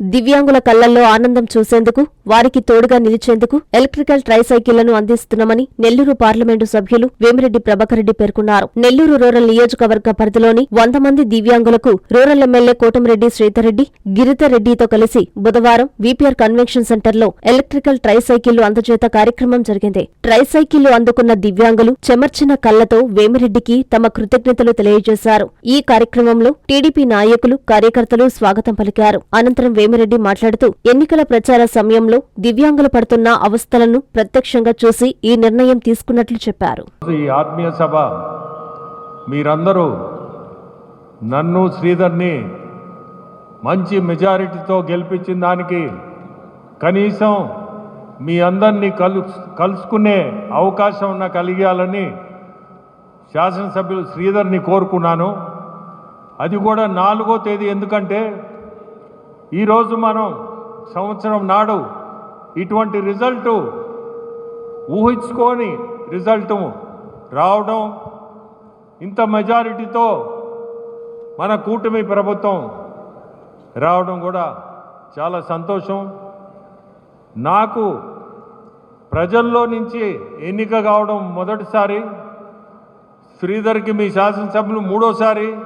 దివ్యాంగుల కళ్ళల్లో ఆనందం చూసేందుకు వారికి తోడుగా నిలిచేందుకు ఎలక్ట్రికల్ ట్రైసైకిళ్ళను అందిస్తున్నామని నెల్లూరు పార్లమెంటు సభ్యులు వేమిరెడ్డి ప్రభాకరెడ్డి పేర్కొన్నారు. నెల్లూరు రూరల్ నియోజకవర్గ పరిధిలోని వంద మంది దివ్యాంగులకు రూరల్ ఎమ్మెల్యే కోటమిరెడ్డి శ్రీధర్రెడ్డి గిరిధర్రెడ్డితో కలిసి బుధవారం వీపీఆర్ కన్వెన్షన్ సెంటర్లో ఎలక్ట్రికల్ ట్రైసైకిళ్ళు అందజేత కార్యక్రమం జరిగింది. ట్రైసైకిళ్ళు అందుకున్న దివ్యాంగులు చెమర్చిన కళ్ళతో వేమిరెడ్డికి తమ కృతజ్ఞతలు తెలియజేశారు. ఈ కార్యక్రమంలో టీడీపీ నాయకులు కార్యకర్తలు స్వాగతం పలికారు. అనంతరం వేమిరెడ్డి మాట్లాడుతూ ఎన్నికల ప్రచార సమయంలో దివ్యాంగులు పడుతున్న అవస్థలను ప్రత్యక్షంగా చూసి ఈ నిర్ణయం తీసుకున్నట్లు చెప్పారు. ఈ ఆత్మీయ సభ మీరందరూ నన్ను శ్రీధర్ని మంచి మెజారిటీతో గెలిపించిన దానికి కనీసం మీ అందరినీ కలు కలుసుకునే అవకాశం ఉన్న కలిగాలని శాసనసభ్యులు శ్రీధర్ని కోరుకున్నాను. అది కూడా నాలుగో తేదీ ఎందుకంటే ఈరోజు మనం సంవత్సరం నాడు ఇటువంటి రిజల్టు ఊహించుకొని రిజల్టు రావడం ఇంత మెజారిటీతో మన కూటమి ప్రభుత్వం రావడం కూడా చాలా సంతోషం. నాకు ప్రజల్లో నుంచి ఎన్నిక కావడం మొదటిసారి శ్రీధర్కి మీ శాసనసభ్యులు మూడోసారి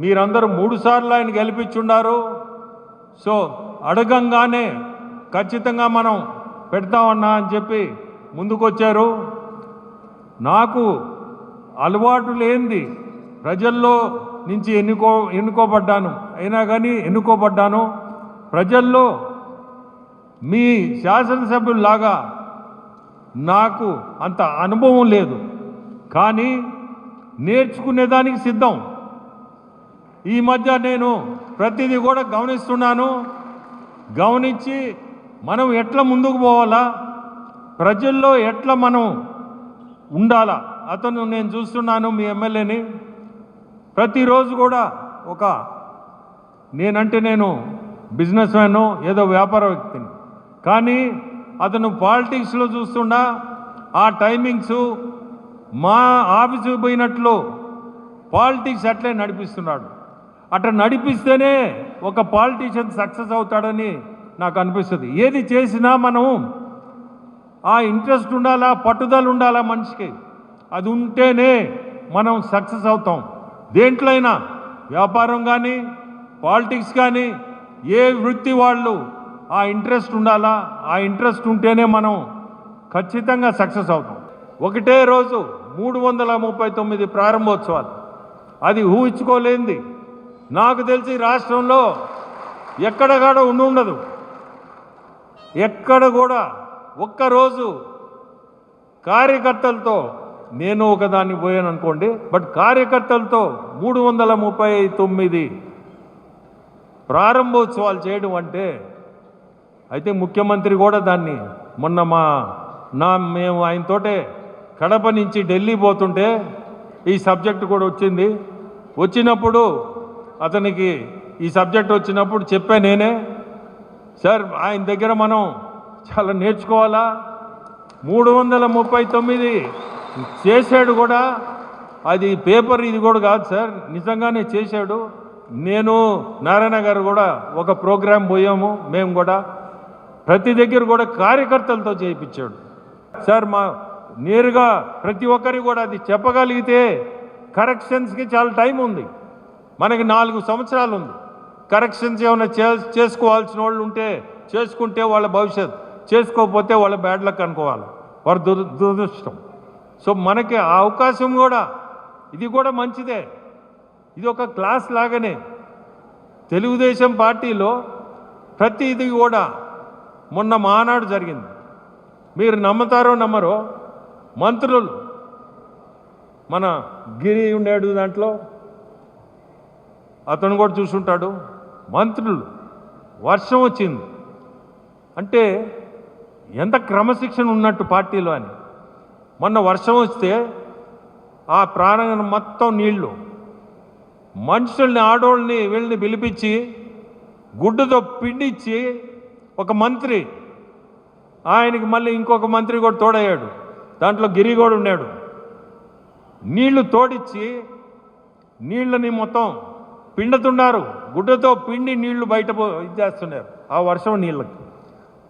మీరందరూ మూడుసార్లు ఆయన గెలిపించున్నారు సో అడగంగానే ఖచ్చితంగా మనం పెడతామన్నా అని చెప్పి ముందుకొచ్చారు. నాకు అలవాటు లేనిది ప్రజల్లో నుంచి ఎన్నుకో ఎన్నుకోబడ్డాను. అయినా కానీ ఎన్నుకోబడ్డాను. ప్రజల్లో మీ శాసనసభ్యుల్లాగా నాకు అంత అనుభవం లేదు. కానీ నేర్చుకునేదానికి సిద్ధం. ఈ మధ్య నేను ప్రతిదీ కూడా గమనిస్తున్నాను. గమనించి మనం ఎట్లా ముందుకు పోవాలా? ప్రజల్లో ఎట్లా మనం ఉండాలా? అతను నేను చూస్తున్నాను మీ ఎమ్మెల్యేని. ప్రతిరోజు కూడా ఒక నేనంటే నేను బిజినెస్ మ్యాను ఏదో వ్యాపార వ్యక్తిని. కానీ అతను పాలిటిక్స్లో చూస్తున్నా ఆ టైమింగ్స్ మా ఆఫీసుకు పోయినట్లు పాలిటిక్స్ అట్లే నడిపిస్తున్నాడు. అట్లా నడిపిస్తేనే ఒక పాలిటీషియన్ సక్సెస్ అవుతాడని నాకు అనిపిస్తుంది. ఏది చేసినా మనం ఆ ఇంట్రెస్ట్ ఉండాలా పట్టుదల ఉండాలా మనిషికి? అది ఉంటేనే మనం సక్సెస్ అవుతాం. దేంట్లో అయినా వ్యాపారం కానీ పాలిటిక్స్ కానీ ఏ వృత్తి వాళ్ళు ఆ ఇంట్రెస్ట్ ఉండాలా ఆ ఇంట్రెస్ట్ ఉంటేనే మనం ఖచ్చితంగా సక్సెస్ అవుతాం. ఒకటే రోజు మూడు వందల ముప్పై తొమ్మిది ప్రారంభోత్సవాలు. అది ఊహించుకోలేంది నాకు తెలిసి రాష్ట్రంలో ఎక్కడ కూడా ఉండి ఉండదు. ఎక్కడ కూడా ఒక్కరోజు కార్యకర్తలతో నేను ఒకదాన్ని పోయాను అనుకోండి బట్ కార్యకర్తలతో మూడు వందల ముప్పై తొమ్మిది ప్రారంభోత్సవాలు చేయడం అంటే అయితే ముఖ్యమంత్రి కూడా దాన్ని మొన్న మా నా మేము ఆయనతోటే కడప నుంచి ఢిల్లీ పోతుంటే ఈ సబ్జెక్ట్ కూడా వచ్చింది. వచ్చినప్పుడు అతనికి ఈ సబ్జెక్ట్ వచ్చినప్పుడు చెప్పా నేనే. సార్ ఆయన దగ్గర మనం చాలా నేర్చుకోవాలా? మూడు వందల ముప్పై తొమ్మిది చేశాడు కూడా. అది పేపర్ ఇది కూడా కాదు సార్ నిజంగానే చేశాడు. నేను నారాయణ గారు కూడా ఒక ప్రోగ్రాం పోయాము మేము కూడా. ప్రతి దగ్గర కూడా కార్యకర్తలతో చేయించాడు. సార్ మా నేరుగా ప్రతి ఒక్కరికి కూడా అది చెప్పగలిగితే కరెక్షన్స్కి చాలా టైం ఉంది. మనకి నాలుగు సంవత్సరాలు ఉంది. కరెక్షన్స్ ఏమైనా చే చేసుకోవాల్సిన వాళ్ళు ఉంటే చేసుకుంటే వాళ్ళ భవిష్యత్. చేసుకోకపోతే వాళ్ళ బ్యాడ్ లక్ అనుకోవాలి. వారు దుర దురదృష్టం. సో మనకి ఆ అవకాశం కూడా ఇది కూడా మంచిదే. ఇది ఒక క్లాస్ లాగానే. తెలుగుదేశం పార్టీలో ప్రతి ఇది కూడా మొన్న మానాడు జరిగింది. మీరు నమ్ముతారో నమ్మరో మంత్రులు మన గిరి ఉండాడు దాంట్లో అతను కూడా చూసుంటాడు. మంత్రులు వర్షం వచ్చింది. అంటే ఎంత క్రమశిక్షణ ఉన్నట్టు పార్టీలో అని. మొన్న వర్షం వస్తే ఆ ప్రాణం మొత్తం నీళ్ళు. మనుషుల్ని ఆడోళ్ళని వీళ్ళని పిలిపించి గుడ్డుతో పిండిచ్చి ఒక మంత్రి ఆయనకి మళ్ళీ ఇంకొక మంత్రి కూడా తోడయ్యాడు. దాంట్లో గిరి కూడా ఉన్నాడు. నీళ్ళు తోడిచ్చి నీళ్ళని మొత్తం పిండుతున్నారు. గుడ్డతో పిండి నీళ్ళు బయట పో- ఆ వర్షం నీళ్ళకి.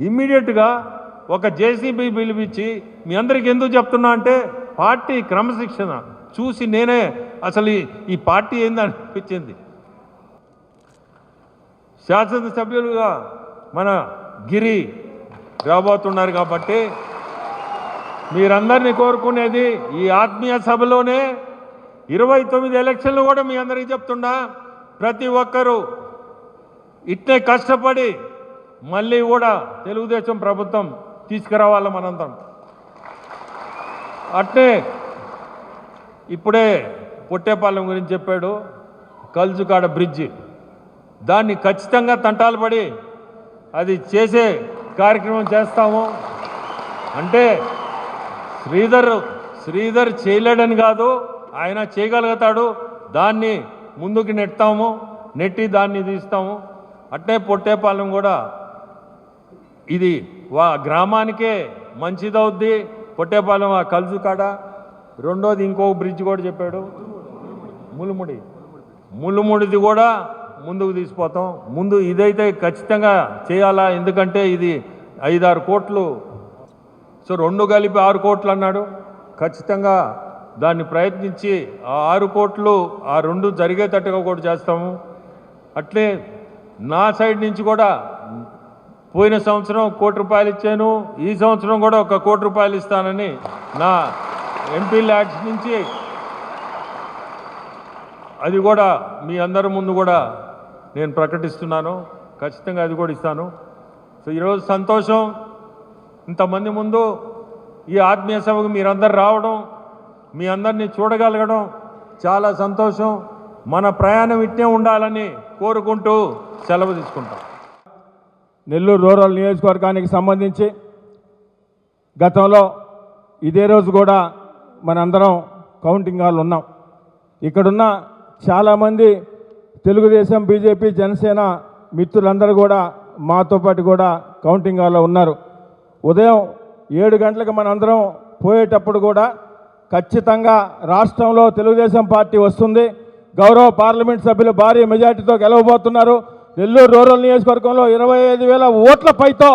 ఇమ్మీడియట్గా ఒక జేసీబీ పిలిపించి మీ అందరికి ఎందుకు చెప్తున్నా అంటే పార్టీ క్రమశిక్షణ. చూసి నేనే అసలు ఈ- పార్టీ ఏందని అనిపించింది. శాసనసభ్యులుగా మన గిరి రాబోతున్నారు కాబట్టి మీరందరినీ కోరుకునేది ఈ ఆత్మీయ సభలోనే ఇరవై తొమ్మిది ఎలక్షన్లు కూడా మీ అందరికీ చెప్తున్నా. ప్రతి ఒక్కరూ ఇట్నే కష్టపడి మళ్ళీ కూడా తెలుగుదేశం ప్రభుత్వం తీసుకురావాలి మనందరం. అట్నే ఇప్పుడే పొట్టేపాలెం గురించి చెప్పాడు కల్చుకాడ బ్రిడ్జి. దాన్ని ఖచ్చితంగా తంటాలు పడి అది చేసే కార్యక్రమం చేస్తాము. అంటే శ్రీధర్ శ్రీధర్ చేయలేడని కాదు ఆయన చేయగలుగుతాడు. దాన్ని ముందుకు నెట్టాము నెట్టి దాన్ని తీస్తాము. అట్టే పొట్టేపాలెం కూడా ఇది వా గ్రామానికే మంచిదవుద్ది. పొట్టేపాలెం ఆ కలుజు కాడ. రెండోది ఇంకో బ్రిడ్జ్ కూడా చెప్పాడు. ములుముడి. ములుముడిది కూడా ముందుకు తీసిపోతాం. ముందు ఇదైతే ఖచ్చితంగా చేయాలా? ఎందుకంటే ఇది ఐదారు కోట్లు. సో రెండు కలిపి ఆరు కోట్లు అన్నాడు. ఖచ్చితంగా దాన్ని ప్రయత్నించి ఆ ఆరు కోట్లు ఆ రెండు జరిగేటట్టుగా కూడా చేస్తాము. అట్లే నా సైడ్ నుంచి కూడా పోయిన సంవత్సరం కోటి రూపాయలు ఇచ్చాను ఈ సంవత్సరం కూడా ఒక కోటి రూపాయలు ఇస్తానని నా ఎంపీ ల్యాడ్స్ నుంచి అది కూడా మీ అందరి ముందు కూడా నేను ప్రకటిస్తున్నాను. ఖచ్చితంగా అది కూడా ఇస్తాను. సో ఈరోజు సంతోషం. ఇంతమంది ముందు ఈ ఆత్మీయ సభకు మీరందరు రావడం మీ అందరినీ చూడగలగడం చాలా సంతోషం. మన ప్రయాణం ఇట్టే ఉండాలని కోరుకుంటూ సెలవు తీసుకుంటాం. నెల్లూరు రూరల్ నియోజకవర్గానికి సంబంధించి గతంలో ఇదే రోజు కూడా మనందరం కౌంటింగ్ హాల్ ఉన్నాం. ఇక్కడున్న చాలామంది తెలుగుదేశం బీజేపీ జనసేన మిత్రులందరూ కూడా మాతో పాటు కూడా కౌంటింగ్ హాల్లో ఉన్నారు. ఉదయం ఏడు గంటలకు మనందరం పోయేటప్పుడు కూడా ఖచ్చితంగా రాష్ట్రంలో తెలుగుదేశం పార్టీ వస్తుంది. గౌరవ పార్లమెంట్ సభ్యులు భారీ మెజార్టీతో గెలవబోతున్నారు. నెల్లూరు రూరల్ నియోజకవర్గంలో ఇరవై ఐదు వేల ఓట్ల పైతో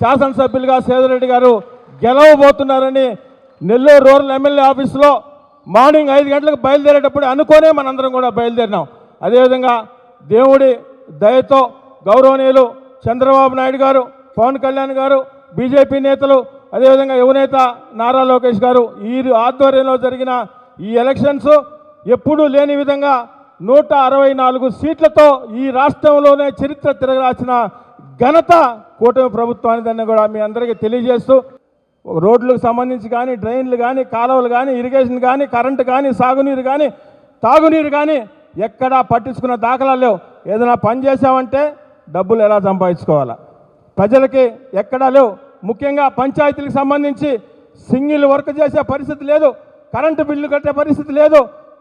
శాసనసభ్యులుగా సేదరెడ్డి గారు గెలవబోతున్నారని నెల్లూరు రూరల్ ఎమ్మెల్యే ఆఫీసులో మార్నింగ్ ఐదు గంటలకు బయలుదేరేటప్పుడు అనుకోనే మనందరం కూడా బయలుదేరినాం. అదేవిధంగా దేవుడి దయతో గౌరవనీయులు చంద్రబాబు నాయుడు గారు పవన్ కళ్యాణ్ గారు బీజేపీ నేతలు అదేవిధంగా యువనేత నారా లోకేష్ గారు ఈ ఆధ్వర్యంలో జరిగిన ఈ ఎలక్షన్స్ ఎప్పుడూ లేని విధంగా నూట అరవై నాలుగు సీట్లతో ఈ రాష్ట్రంలోనే చరిత్ర తిరగరాసిన ఘనత కూటమి ప్రభుత్వానిదని కూడా మీ అందరికీ తెలియజేస్తూ రోడ్లకు సంబంధించి కానీ డ్రైన్లు కానీ కాలువలు కానీ ఇరిగేషన్ కానీ కరెంటు కానీ సాగునీరు కానీ తాగునీరు కానీ ఎక్కడా పట్టించుకున్న దాఖలాలు లేవు. ఏదైనా పని చేసామంటే డబ్బులు ఎలా సంపాదించుకోవాలా? ప్రజలకి ఎక్కడా లేవు. ముఖ్యంగా పంచాయతీలకు సంబంధించి సింగిల్ వర్క్ చేసే పరిస్థితి లేదు కరెంటు బిల్లు కట్టే పరిస్థితి లేదు.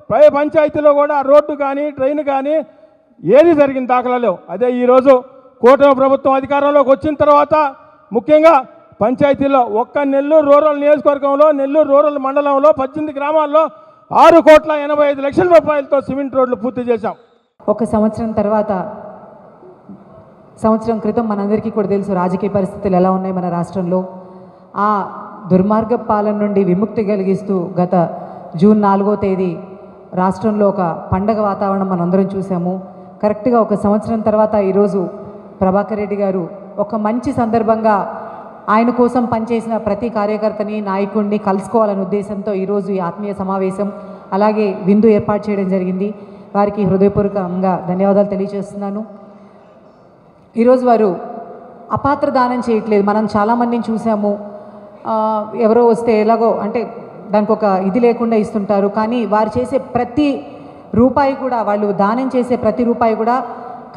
పై పంచాయతీలో కూడా రోడ్డు కానీ ట్రైన్ కానీ ఏది జరిగిన దాఖలా లేవు. అదే ఈరోజు కూటమి ప్రభుత్వం అధికారంలోకి వచ్చిన తర్వాత ముఖ్యంగా పంచాయతీలో ఒక్క నెల్లూరు రూరల్ నియోజకవర్గంలో నెల్లూరు రూరల్ మండలంలో పద్దెనిమిది గ్రామాల్లో ఆరు కోట్ల ఎనభై ఐదు లక్షల రూపాయలతో సిమెంట్ రోడ్లు పూర్తి చేశాం. ఒక సంవత్సరం తర్వాత సంవత్సరం క్రితం మనందరికీ కూడా తెలుసు రాజకీయ పరిస్థితులు ఎలా ఉన్నాయి మన రాష్ట్రంలో. ఆ దుర్మార్గ పాలన నుండి విముక్తి కలిగిస్తూ గత జూన్ నాలుగో తేదీ రాష్ట్రంలో ఒక పండగ వాతావరణం మనందరం చూసాము కరెక్ట్గా ఒక సంవత్సరం తర్వాత ఈరోజు ప్రభాకర్ రెడ్డి గారు ఒక మంచి సందర్భంగా ఆయన కోసం పనిచేసిన ప్రతి కార్యకర్తని నాయకుడిని కలుసుకోవాలనే ఉద్దేశంతో ఈరోజు ఈ ఆత్మీయ సమావేశం అలాగే విందు ఏర్పాటు చేయడం జరిగింది. వారికి హృదయపూర్వకంగా ధన్యవాదాలు తెలియజేస్తున్నాను. ఈరోజు వారు అపాత్ర దానం చేయట్లేదు. మనం చాలామందిని చూసాము. ఎవరో వస్తే ఎలాగో అంటే దానికి ఒక ఇది లేకుండా ఇస్తుంటారు. కానీ వారు చేసే ప్రతి రూపాయి కూడా వాళ్ళు దానం చేసే ప్రతి రూపాయి కూడా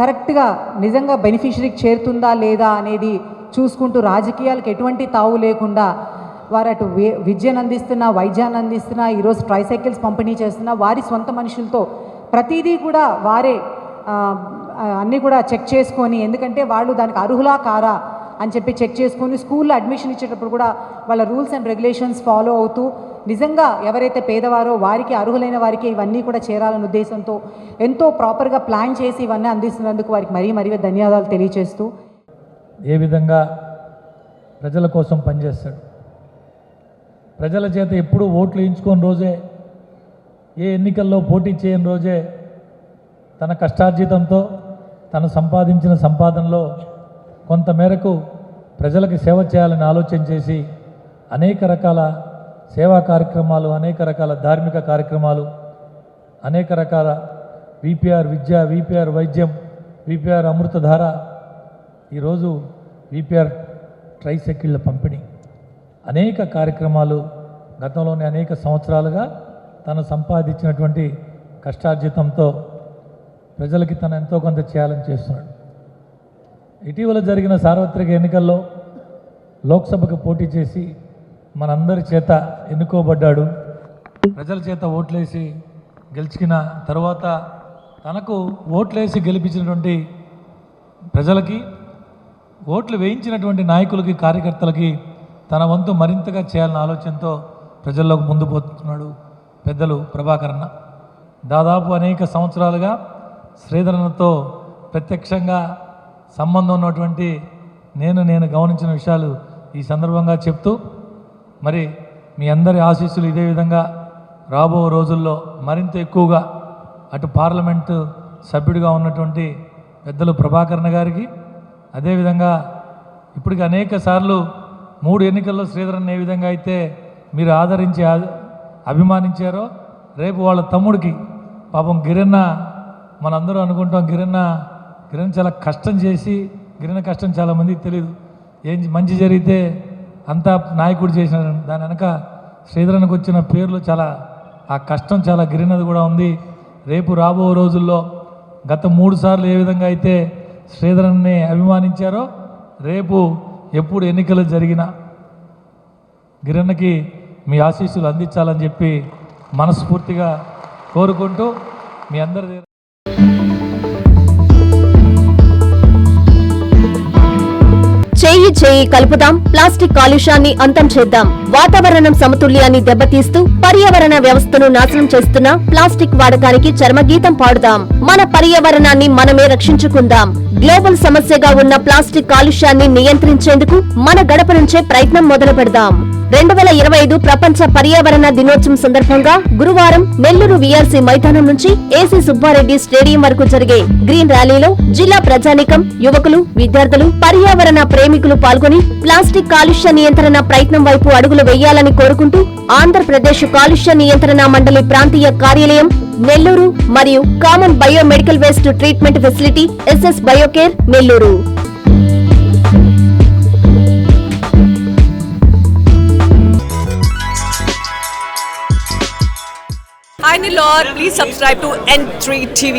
కరెక్ట్గా నిజంగా బెనిఫిషరీకి చేరుతుందా లేదా అనేది చూసుకుంటూ రాజకీయాలకు ఎటువంటి తావు లేకుండా వారు అటు విద్యను అందిస్తున్నా వైద్యాన్ని అందిస్తున్నా ఈరోజు ట్రైసైకిల్స్ పంపిణీ చేస్తున్నా వారి సొంత మనుషులతో ప్రతిదీ కూడా వారే అన్నీ కూడా చెక్ చేసుకొని ఎందుకంటే వాళ్ళు దానికి అర్హులా కారా అని చెప్పి చెక్ చేసుకొని స్కూల్లో అడ్మిషన్ ఇచ్చేటప్పుడు కూడా వాళ్ళ రూల్స్ అండ్ రెగ్యులేషన్స్ ఫాలో అవుతూ నిజంగా ఎవరైతే పేదవారో వారికి అర్హులైన వారికి ఇవన్నీ కూడా చేరాలనే ఉద్దేశంతో ఎంతో ప్రాపర్గా ప్లాన్ చేసి ఇవన్నీ అందిస్తున్నందుకు వారికి మరీ మరీ ధన్యవాదాలు తెలియజేస్తూ ఏ విధంగా ప్రజల కోసం పనిచేస్తాడు? ప్రజల చేత ఎప్పుడు ఓట్లు వేయించుకోని రోజే ఏ ఎన్నికల్లో పోటీ చేయని రోజే తన కష్టార్జితంతో తను సంపాదించిన సంపాదనలో కొంతమేరకు ప్రజలకు సేవ చేయాలని ఆలోచన చేసి అనేక రకాల సేవా కార్యక్రమాలు అనేక రకాల ధార్మిక కార్యక్రమాలు అనేక రకాల విపిఆర్ విద్య విపిఆర్ వైద్యం విపిఆర్ అమృతధార ఈరోజు విపిఆర్ ట్రైసైకిళ్ళ పంపిణీ. అనేక కార్యక్రమాలు గతంలోని అనేక సంవత్సరాలుగా తను సంపాదించినటువంటి కష్టార్జితంతో ప్రజలకి తను ఎంతో కొంత చేయాలని చేస్తున్నాడు. ఇటీవల జరిగిన సార్వత్రిక ఎన్నికల్లో లోక్సభకు పోటీ చేసి మనందరి చేత ఎన్నుకోబడ్డాడు. ప్రజల చేత ఓట్లేసి గెలిచిన తర్వాత తనకు ఓట్లేసి గెలిపించినటువంటి ప్రజలకి ఓట్లు వేయించినటువంటి నాయకులకి కార్యకర్తలకి తన వంతు మరింతగా చేయాలన్న ఆలోచనతో ప్రజల్లోకి ముందు పోతున్నాడు పెద్దలు ప్రభాకరన్న దాదాపు అనేక సంవత్సరాలుగా శ్రీధరన్తో ప్రత్యక్షంగా సంబంధం ఉన్నటువంటి నేను నేను గమనించిన విషయాలు ఈ సందర్భంగా చెప్తూ మరి మీ అందరి ఆశీస్సులు ఇదే విధంగా రాబో రోజుల్లో మరింత ఎక్కువగా అటు పార్లమెంటు సభ్యుడిగా ఉన్నటువంటి పెద్దలు ప్రభాకరణ గారికి అదేవిధంగా ఇప్పటికి అనేక సార్లు మూడు ఎన్నికల్లో శ్రీధరన్ ఏ విధంగా అయితే మీరు ఆదరించి అభిమానించారో రేపు వాళ్ళ తమ్ముడికి పాపం గిరన్న మనందరూ అనుకుంటాం గిరణ గిరన్న చాలా కష్టం చేసి గిరణ కష్టం చాలా మందికి తెలియదు ఏం మంచి జరిగితే అంతా నాయకుడు చేసిన దాని వెనక శ్రీధరన్కి వచ్చిన పేర్లు చాలా ఆ కష్టం చాలా గిరినది కూడా ఉంది. రేపు రాబో రోజుల్లో గత మూడు సార్లు ఏ విధంగా అయితే శ్రీధరన్ని అభిమానించారో రేపు ఎప్పుడు ఎన్నికలు జరిగినా గిరణ్కి మీ ఆశీస్సులు అందించాలని చెప్పి మనస్ఫూర్తిగా కోరుకుంటూ మీ అందరి చేయి చేయి కలుపుదాం. ప్లాస్టిక్ కాలుష్యాన్ని అంతం చేద్దాం. వాతావరణం సమతుల్యాన్ని దెబ్బతీస్తూ పర్యావరణ వ్యవస్థను నాశనం చేస్తున్న ప్లాస్టిక్ వాడకానికి చర్మగీతం పాడుదాం. మన పర్యావరణాన్ని మనమే రక్షించుకుందాం. గ్లోబల్ సమస్యగా ఉన్న ప్లాస్టిక్ కాలుష్యాన్ని నియంత్రించేందుకు మన గడప నుంచే ప్రయత్నం మొదలు పెడదాం. రెండు వేల ఇరవై ఐదు ప్రపంచ పర్యావరణ దినోత్సవం సందర్భంగా గురువారం నెల్లూరు వీఆర్సీ మైదానం నుంచి ఏసీ సుబ్బారెడ్డి స్టేడియం వరకు జరిగే గ్రీన్ ర్యాలీలో జిల్లా ప్రజానీకం యువకులు విద్యార్థులు పర్యావరణ ప్రేమికులు పాల్గొని ప్లాస్టిక్ కాలుష్య నియంత్రణ ప్రయత్నం వైపు అడుగులు వేయాలని కోరుకుంటూ ఆంధ్రప్రదేశ్ కాలుష్య నియంత్రణ మండలి ప్రాంతీయ కార్యాలయం నెల్లూరు మరియు common biomedical waste treatment facility SS Biocare Nellore Hi Nilor, please subscribe to N3 TV.